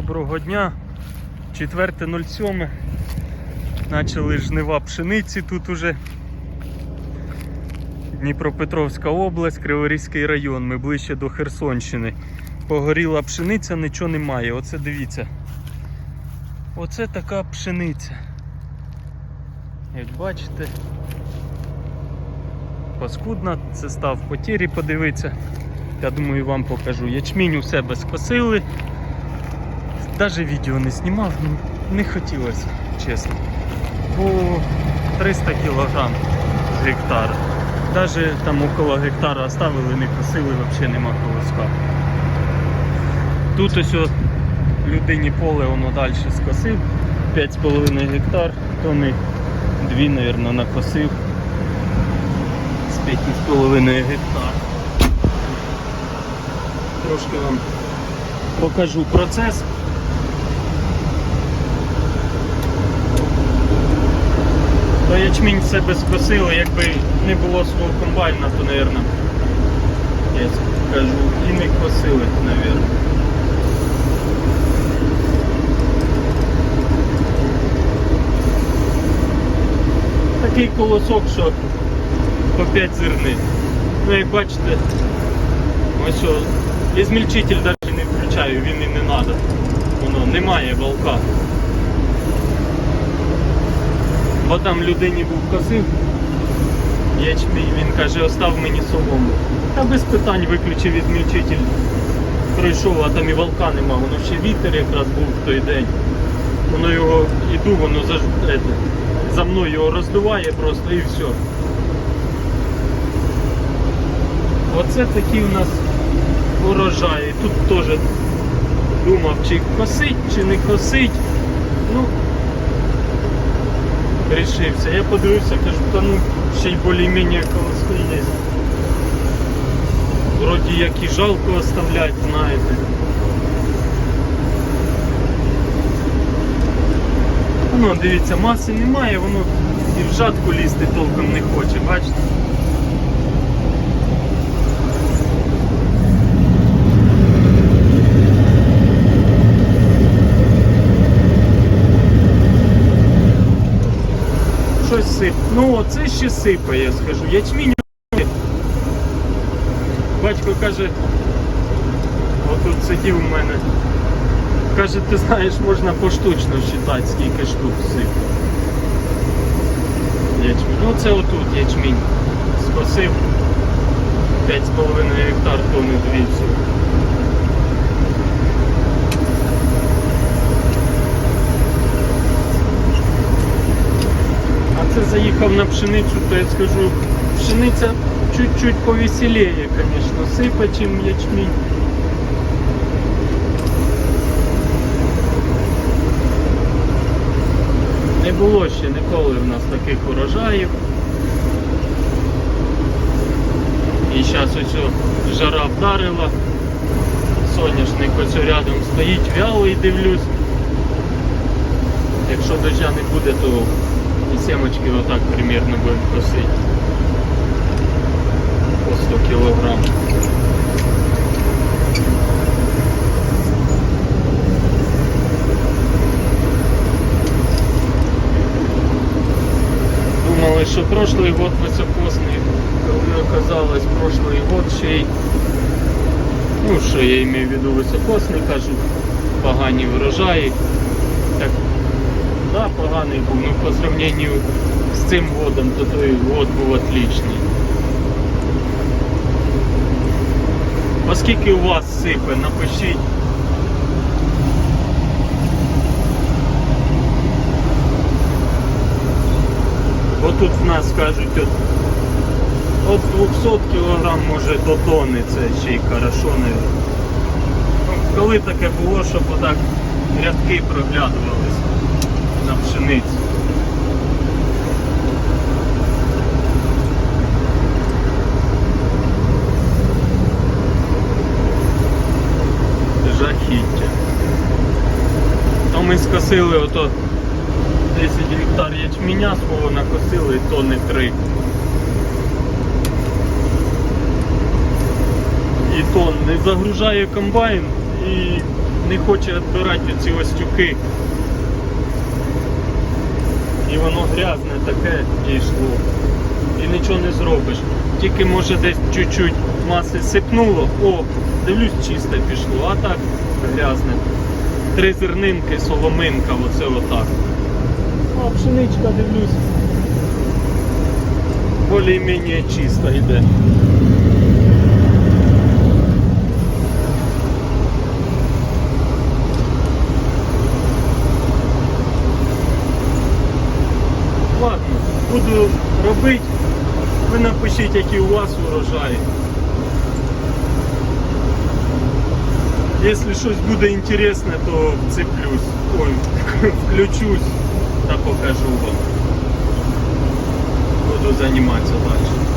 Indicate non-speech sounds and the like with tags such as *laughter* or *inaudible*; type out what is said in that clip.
Доброго дня. 4.07. Почали жнива пшениці тут уже. Дніпропетровська область, Криворізький район. Ми ближче до Херсонщини. Погоріла пшениця, нічого немає. Оце дивіться. Оце така пшениця. Як бачите. Паскудна, це став потірі подивитися. Я думаю, вам покажу. Ячмінь у себе скосили. Навіть відео не знімав, ну, не хотілося, чесно. По 300 кг з гектара. Навіть там около гектара оставили, не косили, взагалі нема колоска. Тут ось о, людині поле воно далі скосив. 5,5 гектар, то не 2, мабуть, накосив з 5,5 гектар. Трошки вам покажу процес. То ячмінь в себе скосили, якби не було свого комбайна, то, мабуть, я скажу, і не косили, мабуть. Такий колосок, що по 5 зерни. Ну, як бачите, ось що, ізмільчитель навіть не включаю, він і не треба. Воно немає волка. Бо там людині був косив ячмінь, він каже, остав мені солому. Та без питань виключив ізмільчитель. Пройшов, а там і волка нема, воно ще вітер якраз був в той день. Воно його іду, воно за, ете, за мною його роздуває просто і все. Оце такі у нас урожаї. Тут теж думав, чи косить, чи не косить. Ну, рішився. Я подивився, кажу, та ну ще й більш-менш колоски є. Вроді як і жалко оставлять, знаєте. Ну, дивіться, маси немає, воно і в жатку лізти толком не хоче, бачите? Щось сип. Ну, оце ще сипає, я скажу. Ячмінь. Батько каже, отут сидів у мене. Каже, ти знаєш, можна поштучно вважати, скільки штук сипе. Ячмінь. Ну це отут ячмінь. Скосив 5,5 гектар тонни двічі. Це на пшеницю, то я скажу, пшениця чуть-чуть повеселее, звісно, сипе, чим ячмінь. Не було ще ніколи в нас таких урожаїв. І зараз ось жара вдарила. Соняшник ось рядом стоїть вялий, дивлюсь. Якщо дождя не буде, то і семечки отак примерно будемо косити. По 100 кілограм. Думали, що прошлый год високосний, коли оказалось прошлый год ще й ну що я имею в виду високосний, кажуть, погані врожаї. Так, да, поганий був, ну по сравненню з цим годом, то той год був отличний. Оскільки у вас сипе, напишіть. Тут в нас кажуть от, от 200 кг може до тонни, це ще й хорошо не. Ну, коли таке було, щоб отак рядки проглядувалися на пшеницю. Жахіття. То ми скосили ото 10 гектар ячменя свого накосили тонни 3. І то не загружає комбайн і не хоче відбирати ці ось тюки. І воно грязне таке дійшло. І нічого не зробиш. Тільки може десь чуть-чуть маси сипнуло, о, дивлюсь, чисте пішло, а так грязне. Три зернинки, соломинка, оце отак. А пшеничка дивлюсь. Более-менее чисто йде. Буду робити. Ви напишіть, які у вас урожаї. Якщо щось буде інтересне, то вцеплюсь. Ой, *laughs* включусь та покажу вам. Буду займатися далі.